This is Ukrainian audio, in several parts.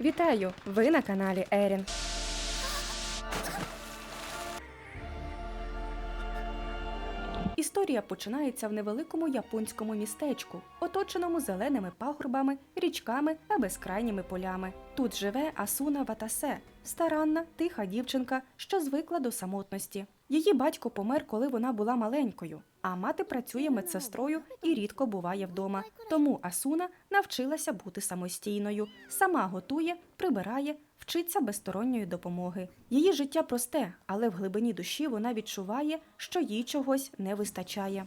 Вітаю! Ви на каналі Ерін. Історія починається в невеликому японському містечку, оточеному зеленими пагорбами, річками та безкрайніми полями. Тут живе Асуна Ватасе, старанна, тиха дівчинка, що звикла до самотності. Її батько помер, коли вона була маленькою, а мати працює медсестрою і рідко буває вдома. Тому Асуна навчилася бути самостійною, сама готує, прибирає, вчиться без сторонньої допомоги. Її життя просте, але в глибині душі вона відчуває, що їй чогось не вистачає.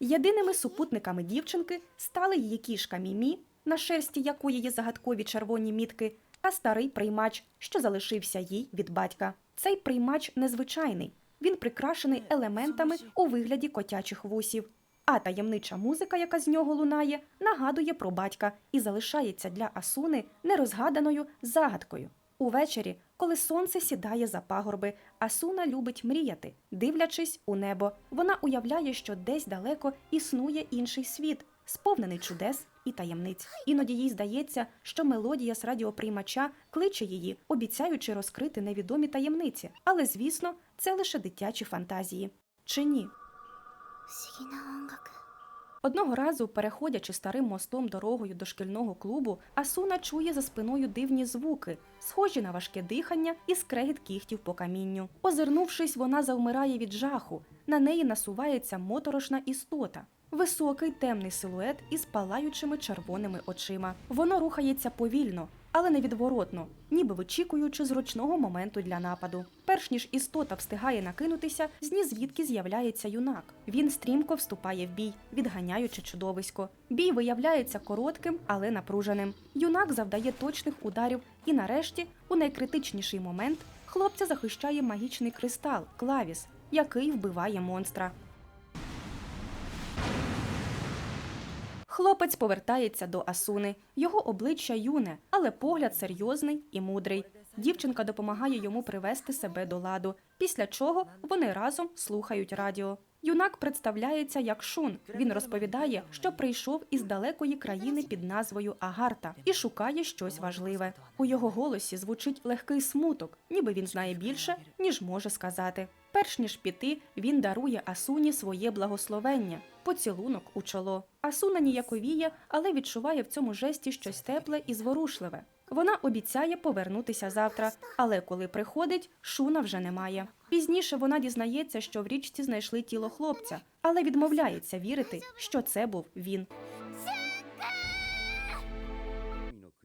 Єдиними супутниками дівчинки стали її кішка мімі, на шерсті якої є загадкові червоні мітки, та старий приймач, що залишився їй від батька. Цей приймач незвичайний. Він прикрашений елементами у вигляді котячих вусів. А таємнича музика, яка з нього лунає, нагадує про батька і залишається для Асуни нерозгаданою загадкою. Увечері, коли сонце сідає за пагорби, Асуна любить мріяти, дивлячись у небо. Вона уявляє, що десь далеко існує інший світ, сповнений чудес і таємниць. Іноді їй здається, що мелодія з радіоприймача кличе її, обіцяючи розкрити невідомі таємниці. Але, звісно, це лише дитячі фантазії. Чи ні? Одного разу, переходячи старим мостом дорогою до шкільного клубу, Асуна чує за спиною дивні звуки, схожі на важке дихання і скрегіт кігтів по камінню. Озирнувшись, вона завмирає від жаху. На неї насувається моторошна істота. Високий темний силует із палаючими червоними очима. Воно рухається повільно, але невідворотно, ніби вичікуючи зручного моменту для нападу. Перш ніж істота встигає накинутися, з ні звідки з'являється юнак. Він стрімко вступає в бій, відганяючи чудовисько. Бій виявляється коротким, але напруженим. Юнак завдає точних ударів, і нарешті, у найкритичніший момент, хлопця захищає магічний кристал клавіс, який вбиває монстра. Хлопець повертається до Асуни. Його обличчя юне, але погляд серйозний і мудрий. Дівчинка допомагає йому привести себе до ладу, після чого вони разом слухають радіо. Юнак представляється як Шун. Він розповідає, що прийшов із далекої країни під назвою Агарта і шукає щось важливе. У його голосі звучить легкий смуток, ніби він знає більше, ніж може сказати. Перш ніж піти, він дарує Асуні своє благословення, поцілунок у чоло. Асуна ніяковіє, але відчуває в цьому жесті щось тепле і зворушливе. Вона обіцяє повернутися завтра, але коли приходить, шуна вже немає. Пізніше вона дізнається, що в річці знайшли тіло хлопця, але відмовляється вірити, що це був він.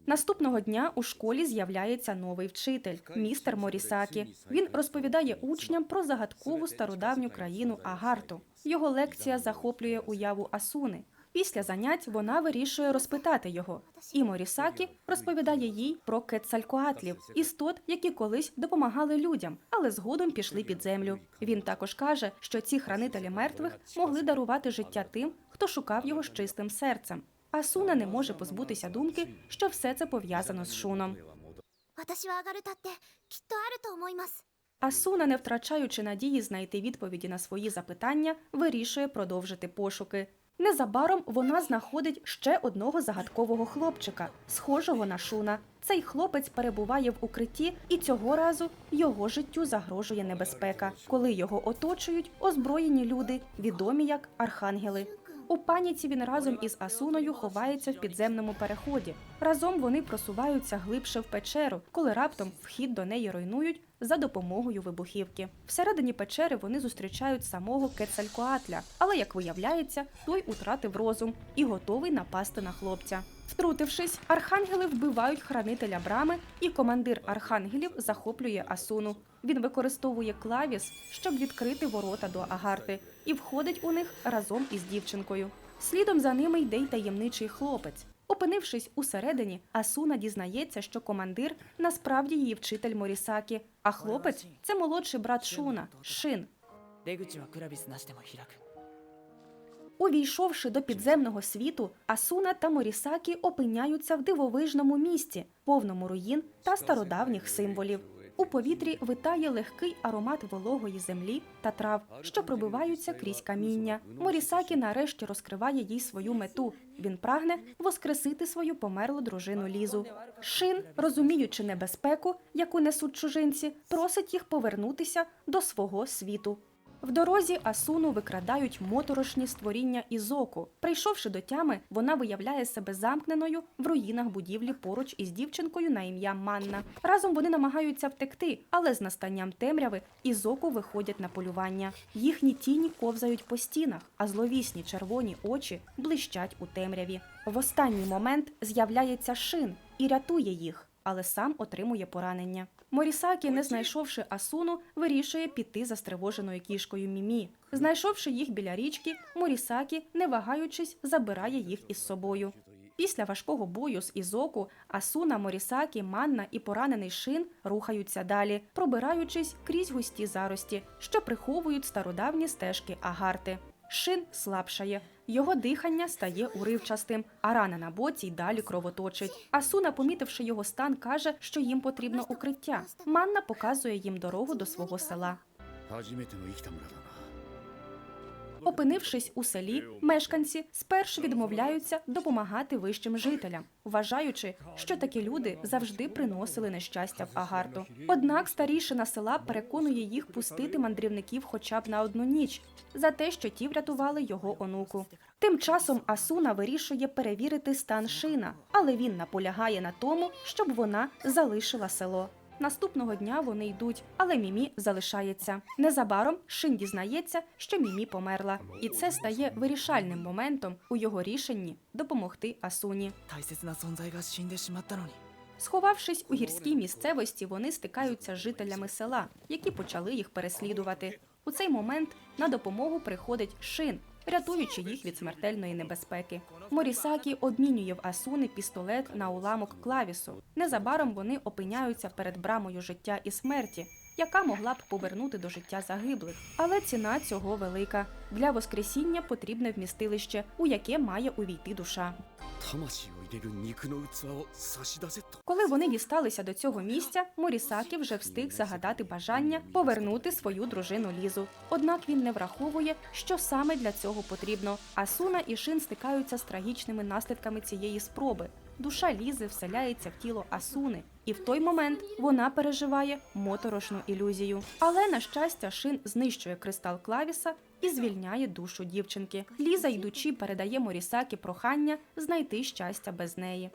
Наступного дня у школі з'являється новий вчитель, містер Морісакі. Він розповідає учням про загадкову стародавню країну Агарту. Його лекція захоплює уяву Асуни. Після занять вона вирішує розпитати його. І Морісакі розповідає їй про кецалькоатлів, істот, які колись допомагали людям, але згодом пішли під землю. Він також каже, що ці хранителі мертвих могли дарувати життя тим, хто шукав його з чистим серцем а Суна не може позбутися думки, що все це пов'язано з шуном. Асуна, не втрачаючи надії знайти відповіді на свої запитання, вирішує продовжити пошуки. Незабаром вона знаходить ще одного загадкового хлопчика, схожого на шуна. Цей хлопець перебуває в укритті, і цього разу його життю загрожує небезпека, коли його оточують озброєні люди, відомі як архангели. У паніці він разом із Асуною ховається в підземному переході. Разом вони просуваються глибше в печеру, коли раптом вхід до неї руйнують за допомогою вибухівки. Всередині печери вони зустрічають самого Кецалькоатля, але як виявляється, той утратив розум і готовий напасти на хлопця. Втрутившись, архангели вбивають хранителя брами, і командир архангелів захоплює Асуну. Він використовує клавіс, щоб відкрити ворота до агарти, і входить у них разом із дівчинкою. Слідом за ними йде й таємничий хлопець. Опинившись усередині, Асуна дізнається, що командир насправді її вчитель Морісакі, а хлопець це молодший брат Шуна Шин. Увійшовши до підземного світу, Асуна та Морісакі опиняються в дивовижному місті, повному руїн та стародавніх символів. У повітрі витає легкий аромат вологої землі та трав, що пробиваються крізь каміння. Морісакі нарешті розкриває їй свою мету. Він прагне воскресити свою померлу дружину Лізу. Шин, розуміючи небезпеку, яку несуть чужинці, просить їх повернутися до свого світу. В дорозі Асуну викрадають моторошні створіння Ізоку. Прийшовши до тями, вона виявляє себе замкненою в руїнах будівлі поруч із дівчинкою на ім'я Манна. Разом вони намагаються втекти, але з настанням темряви Ізоку виходять на полювання. Їхні тіні ковзають по стінах, а зловісні червоні очі блищать у темряві. В останній момент з'являється шин і рятує їх але сам отримує поранення. Морісакі, не знайшовши Асуну, вирішує піти за стривоженою кішкою Мімі. Знайшовши їх біля річки, Морісакі, не вагаючись, забирає їх із собою. Після важкого бою з Ізоку Асуна, Морісакі, Манна і поранений шин рухаються далі, пробираючись крізь густі зарості, що приховують стародавні стежки Агарти. Шин слабшає, його дихання стає уривчастим, а рана на боці й далі кровоточить. Асуна, помітивши його стан, каже, що їм потрібно укриття. Манна показує їм дорогу до свого села. Опинившись у селі, мешканці спершу відмовляються допомагати вищим жителям, вважаючи, що такі люди завжди приносили нещастя в Агарту. Однак старішина села переконує їх пустити мандрівників хоча б на одну ніч за те, що ті врятували його онуку. Тим часом Асуна вирішує перевірити стан шина, але він наполягає на тому, щоб вона залишила село. Наступного дня вони йдуть, але мімі залишається. Незабаром Шин дізнається, що мімі померла, і це стає вирішальним моментом у його рішенні допомогти Асуні. Сховавшись у гірській місцевості, вони стикаються з жителями села, які почали їх переслідувати. У цей момент на допомогу приходить Шин, рятуючи їх від смертельної небезпеки. Морісакі обмінює в Асуни пістолет на уламок клавісу. Незабаром вони опиняються перед брамою життя і смерті, яка могла б повернути до життя загиблих. Але ціна цього велика. Для Воскресіння потрібне вмістилище, у яке має увійти душа. Коли вони дісталися до цього місця, Морісакі вже встиг загадати бажання повернути свою дружину Лізу. Однак він не враховує, що саме для цього потрібно. Асуна і шин стикаються з трагічними наслідками цієї спроби. Душа Лізи вселяється в тіло Асуни, і в той момент вона переживає моторошну ілюзію. Але на щастя, Шин знищує кристал клавіса і звільняє душу дівчинки. Ліза, йдучи, передає Морісакі прохання знайти щастя без неї.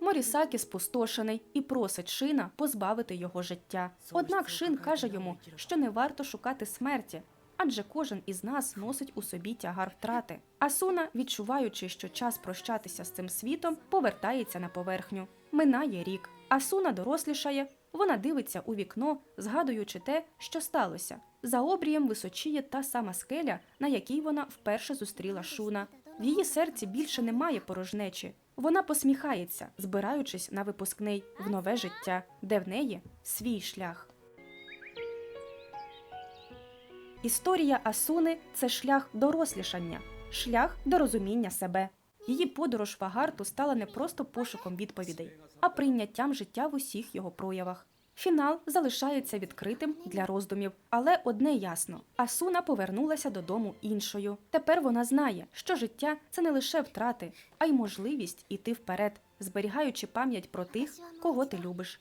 Морісакі спустошений і просить Шина позбавити його життя. Однак Шин каже йому, що не варто шукати смерті, адже кожен із нас носить у собі тягар втрати. Асуна, відчуваючи, що час прощатися з цим світом, повертається на поверхню. Минає рік. Асуна дорослішає. Вона дивиться у вікно, згадуючи те, що сталося. За обрієм височіє та сама скеля, на якій вона вперше зустріла Шуна. В її серці більше немає порожнечі. Вона посміхається, збираючись на випускний в нове життя, де в неї свій шлях. Історія Асуни це шлях дорослішання, шлях до розуміння себе. Її подорож в Агарту стала не просто пошуком відповідей, а прийняттям життя в усіх його проявах. Фінал залишається відкритим для роздумів, але одне ясно: Асуна повернулася додому іншою. Тепер вона знає, що життя це не лише втрати, а й можливість іти вперед, зберігаючи пам'ять про тих, кого ти любиш.